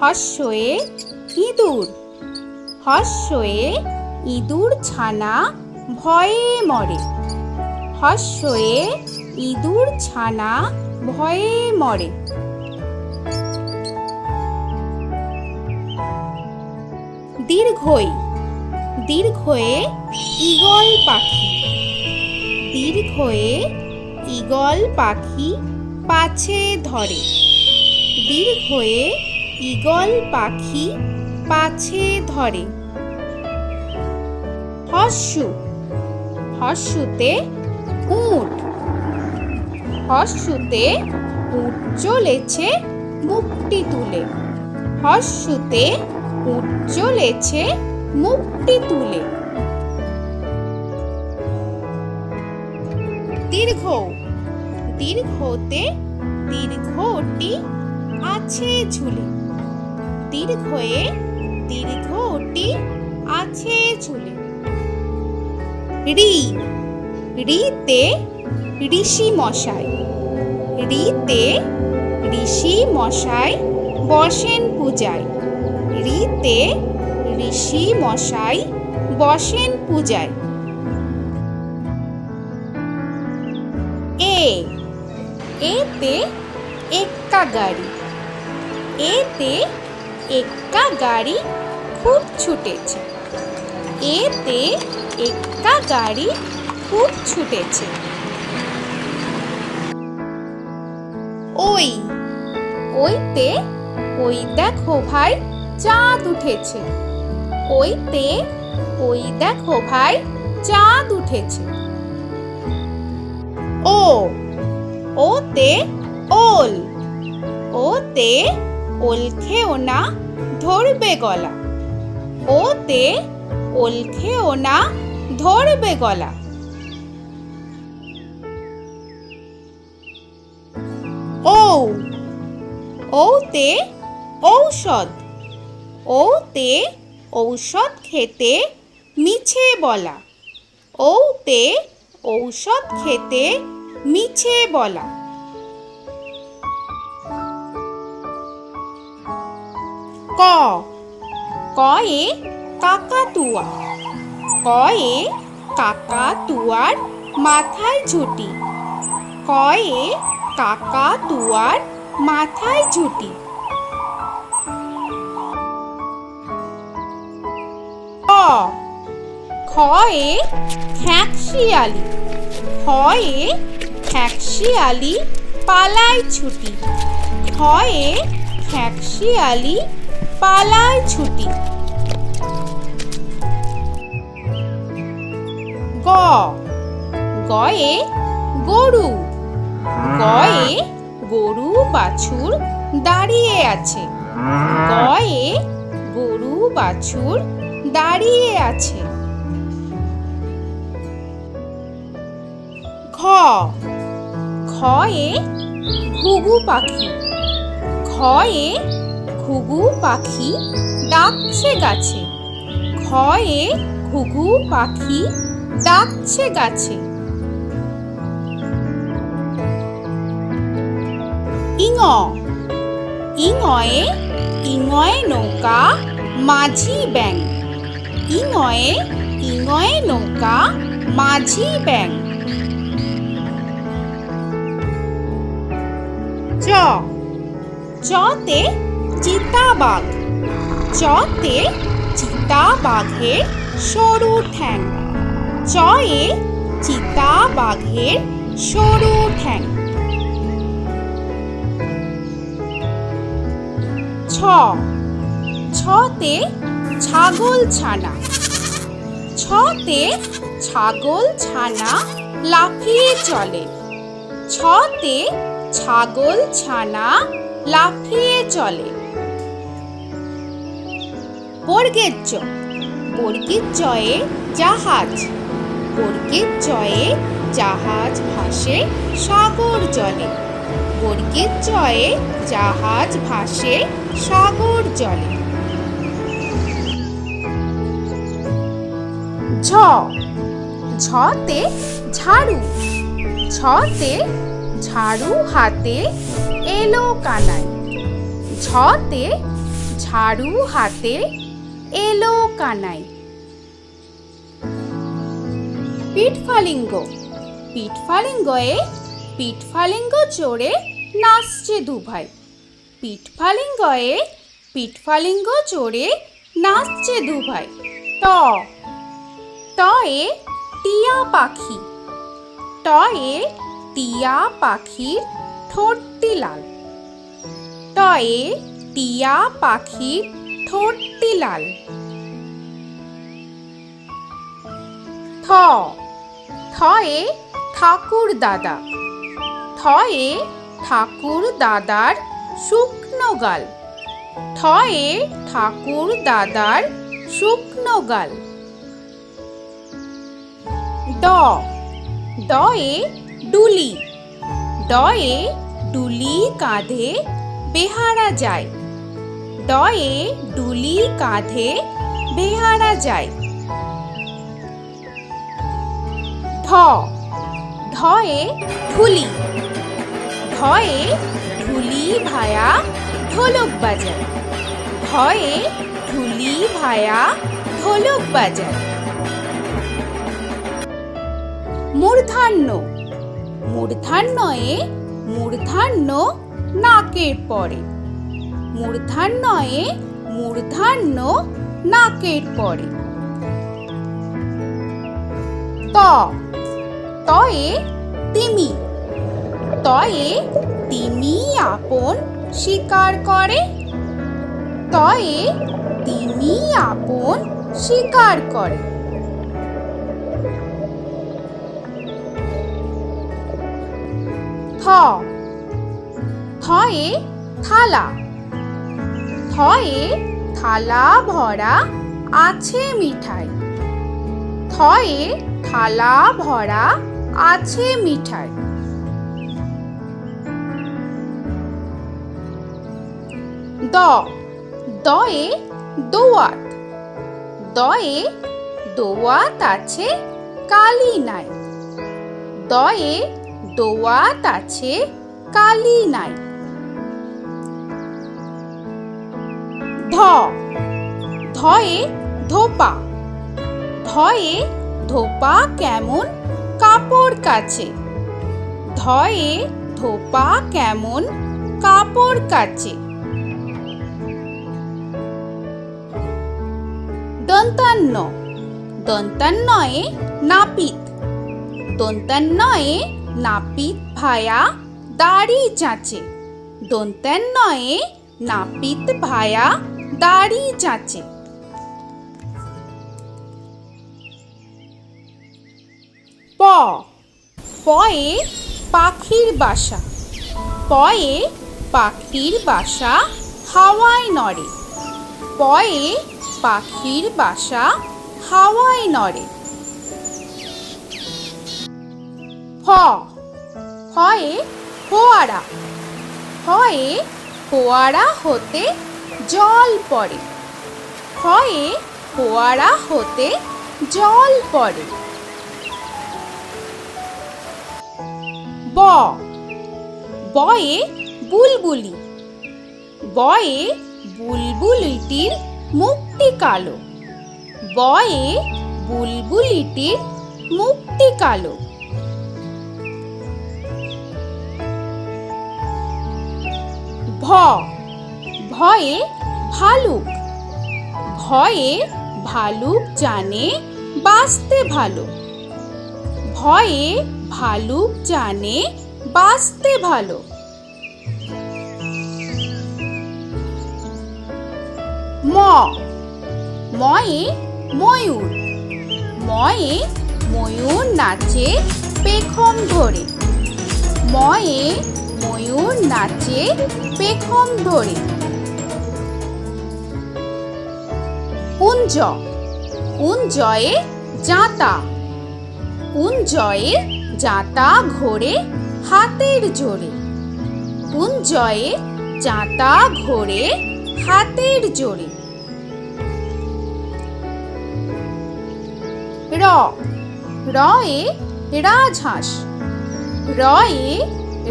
হস্যয়ে ইঁদুর। হস্যয়ে ইঁদুর ছানা ভয়ে মরে। হস্যয়ে ইঁদুর ছানা ভয়ে মরে। দীর্ঘই। দীর্ঘয়ে ঈগল পাখি। দীর্ঘয়ে ঈগল পাখি পাছে ধরে। দীর্ঘয়ে ঈগল পাখি পাছে ধরে। হস্যু, হস্যুতে উট। হস্যুতে উট চলেছে মুখটি তুলে। হস্যুতে উট চলেছে মুখটি তুলে। দীর্ঘ, দীর্ঘতে দীর্ঘটি আছে ঝুলে। দীর্ঘয়ে দীর্ঘটি আছে ঝুলে রি রিতে ঋষি মশাই। রিতে ঋষি মশাই বসেন পূজায়। রিতে ঋষি মশাই বসেন পূজায়। এ এতে এক্কা গাড়ি এতে এক্কা গাড়ি খুব ছুটেছে। এতে এক্কা গাড়ি খুব ছুটেছে। ওই, ওইতে, ওই দেখো ভাই, চাঁদ উঠেছে। ওইতে, ওই দেখো ভাই, চাঁদ উঠেছে। ও, ওতে, ওল, ওতে ওল খেও না ধরবে গলা। ওতে ওল খেও না ধরবে গলা। ও ওতে ঔষধ। ওতে ঔষধ খেতে মিছে বলা। ওতে ঔষধ খেতে মিছে বলা। ক। কয়ে কাকাতুয়া। কয়ে কাকাতুয়ার মাথায় ঝুটি। কয়ে কাকাতুয়ার মাথায় ঝুটি। খয়ে খ্যাঁকশিয়ালি। খয়ে খ্যাঁকশিয়ালি পালায় ছুটি। খয়ে খ্যাঁকশিয়ালি পালায় ছুটি। গ। গয়ে গরু। গয়ে গরু বাছুর দাঁড়িয়ে আছে। গয়ে গরু বাছুর দাঁড়িয়ে আছে। ঘ। খয়ে ঘুঘু পাখি। খয়ে ঘুঘু পাখি ডাকছে গাছে। খয়ে ঘুঘু পাখি ডাকছে গাছে। ইঙ, ইঙয়ে ইঙয়ে নৌকা, মাঝি ব্যাং ইঙয়ে ইঙয়ে নৌকা, মাঝি ব্যাং চ, চতে চিতাবাঘ চতে চিতাবাঘের সরু ঠ্যাং। চয়ে চিতাবাঘের সরু ঠ্যাং। ছ। ছতে ছাগল ছানা। ছতে ছাগল ছানা লাফিয়ে চলে। ছতে ছাগল ছানা লাফিয়ে চলে। বর্গের জ। বর্গের জয়ে জাহাজ। বর্গের জয়ে জাহাজ ভাসে সাগর জলে। বর্গের জয়ে জাহাজ ভাসে সাগর জলে। ঝ। ঝতে ঝাড়ু। ছতে ঝাড়ু হাতে এলো কানাই ঝতে ঝাড়ু হাতে এলো কানাই। পিঠফালিঙ্গ। পিঠফালিঙ্গয়ে পিঠফালিঙ্গ চড়ে নাচছে দুভাই। পিঠফালিঙ্গয়ে পিঠফালিঙ্গ চড়ে নাচছে দুভাই। ট টয়ে টিয়া পাখি। টয়ে টিয়া পাখির ঠোঁটটি লাল। টয়ে টিয়া পাখির ঠোঁটটি লাল। থ। থয়ে ঠাকুর দাদা। থয়ে ঠাকুর দাদার শুকনো গাল। থয়ে ঠাকুর দাদার শুকনো গাল। ড ডয়ে ডুলি। ডয়ে ডুলি কাঁধে বেহারা যায়। ডয়ে ডুলি কাঁধে বেহারা যায়। ঢ ঢয়ে ঢুলি। ঢয়ে ঢুলি ভায়া ঢোলক বাজায়। ঢয়ে ঢুলি ভায়া ঢোলক বাজায়। মূর্ধান্য মূর্ধান্যয়ে মূর্ধান্য নাকের পরে। মূর্ধান্যয়ে মূর্ধান্য নাকের পরে। ত, তয়ে তিমি। তয়ে তিমি আপন স্বীকার করে। তয়ে তিমি আপন স্বীকার করে। থ, থয়ে থালা। থয়ে থালা ভরা আছে মিঠাই। থয়ে থালা ভরা আছে মিঠাই। দ, দয়ে দোয়াত। দয়ে দোয়াত আছে কালি নাই। দয়ে দোয়াত আছে কালি নাই। ধ। ধয়ে ধোপা। ধয়ে ধোপা কেমন? কাপড় কাছে। ধয়ে ধোপা কেমন? কাপড় কাছে। দন্তান্ন। দন্তান্নয়ে নাপিত। দন্তান্নয়ে নাপিত ভায়া দাড়ি চাচে। দন্তান্নয়ে নাপিত ভায়া দাড়ি চাচে। প। পয়ে পাখির বাসা। পয়ে পাখির বাসা হাওয়ায় নড়ে। পয়ে পাখির বাসা হাওয়ায় নড়ে। ফ ফয়ে ফোয়ারা। ফয়ে ফোয়ারা হতে জল পড়ে। ফয়ে ফোয়ারা হতে জল পড়ে। ব। বয়ে বুলবুলি। বয়ে বুলবুলিটির মুক্তি কালো। বয়ে বুলবুলিটির মুক্তি কালো। ভ। ভয়ে ভালুক। ভয়ে ভালুক জানে বাঁচতে ভালো। ভয়ে ভালুক জানে বাঁচতে ভালো। ম। ময়ে ময়ূর। ময়ে ময়ূর নাচে পেখম ধরে। ময়ে ময়ূর নাচে পেখম ধরে। কুঞ্জ। কুঞ্জয়ে জাঁতা কুঞ্জয়ে জাঁতা ঘোরে হাতের জোরে। কুঞ্জয়ে জাঁতা ঘোরে হাতের জোরে। র। রয়ে রাজহাঁস। রয়ে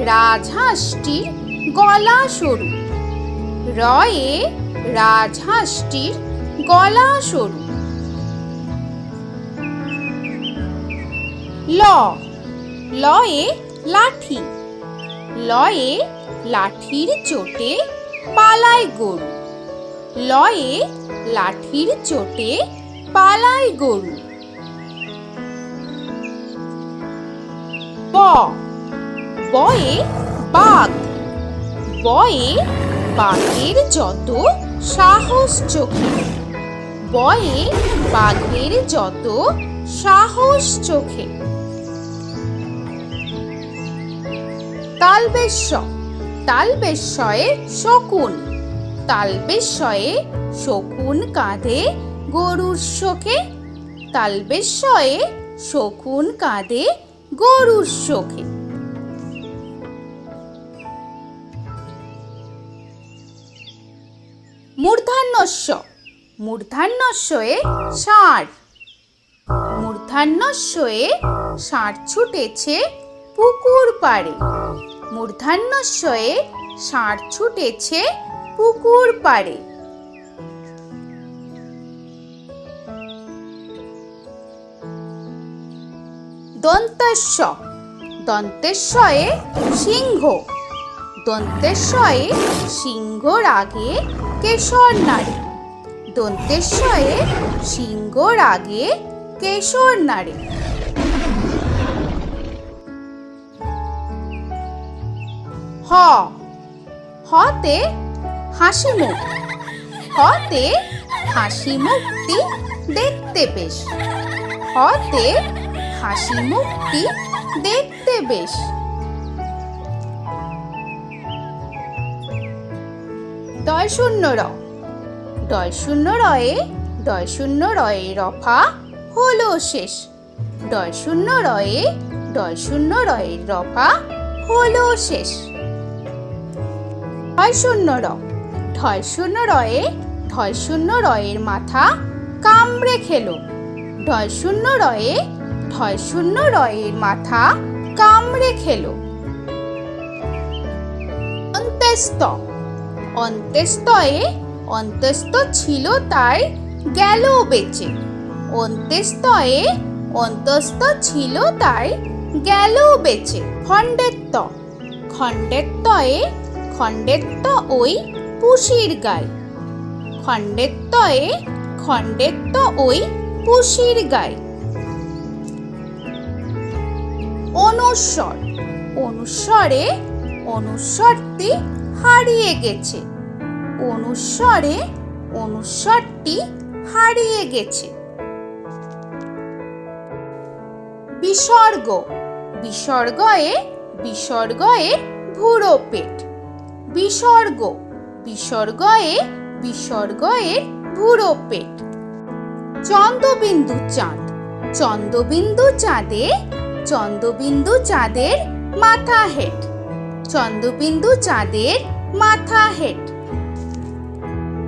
রাজহাঁসটির গলা সরু। রয়ে রাজহাঁসটির গলা সরু। ল। লয়ে লাঠি। লয়ে লাঠির চোটে পালায় গরু। লয়ে লাঠির চোটে পালায় গরু। ব। বয়ে বাঘ। বয়ে বাঘের যত সাহস চোখে। বয়ে বাঘের যত সাহস চোখে। তালবেশ্য, তালবেশ্বয়ে শকুন তালবেশ্বয়ে শকুন কাঁধে গরুর শোকে, তালবেশ্বয়ে শকুন কাঁধে গরুর শোকে। মূর্ধান্যস্য মূর্ধান্যস্যয়ে ষাঁড়। মূর্ধান্যস্যয়ে ষাঁড় ছুটেছে পুকুর পাড়ে। মূর্ধান্যস্যয়ে ষাঁড় ছুটেছে পুকুর পাড়ে। দন্তস্য দন্তেশ্বয়ে সিংহ। দন্তেশ্বয়ে সিংহর আগে কেশর নাড়ে দন্তেশ্বয়ে সিংহর আগে কেশর নাড়ে। হ, হতে হাসি মুখ হতে হাসি মুখটি দেখতে বেশ। হতে হাসি মুখটি দেখতে বেশ। দয় শূন্য র। ডয় শূন্য রয়ে ডয় শূন্য রয়ে রফা, হলো শেষ। ডয় শূন্য রয়ে ডয় শূন্য রয়ে রফা, হলো শেষ। ঢয় শূন্য র ঢয় শূন্য রয়ে ঢয় শূন্য রয়ের মাথা কামড়ে খেলো। ঢয় শূন্য রয়ে ঢয় শূন্য রয়ের মাথা কামড়ে খেলো। অন্ত্যস্ত, অন্ত্যস্তয়ে অন্তস্থ ছিল তাই গেল বেঁচে। অন্ত্যস্তয়ে অন্তস্থ ছিল তাই গেল বেঁচে খণ্ডেত্ব খণ্ডেত্বয়ে খণ্ডেত্ব ওই পুষির গায় খণ্ডেত্বয়ে খণ্ডেত্ব ওই পুষির গায় অনুস্বর, অনুস্বরে অনুস্বরটি হারিয়ে গেছে। অনুস্বরে অনুস্বরটি হারিয়ে গেছে। বিসর্গ, বিসর্গয়ে বিসর্গয়ে ভুরো পেট বিসর্গ, বিসর্গয়ে বিসর্গয়ের ভুরো পেট চন্দ্রবিন্দু চাঁদ, চন্দ্রবিন্দু চাঁদে, চন্দ্রবিন্দু চাঁদের মাথা হেট চন্দ্রবিন্দু চাঁদের মাথা হেট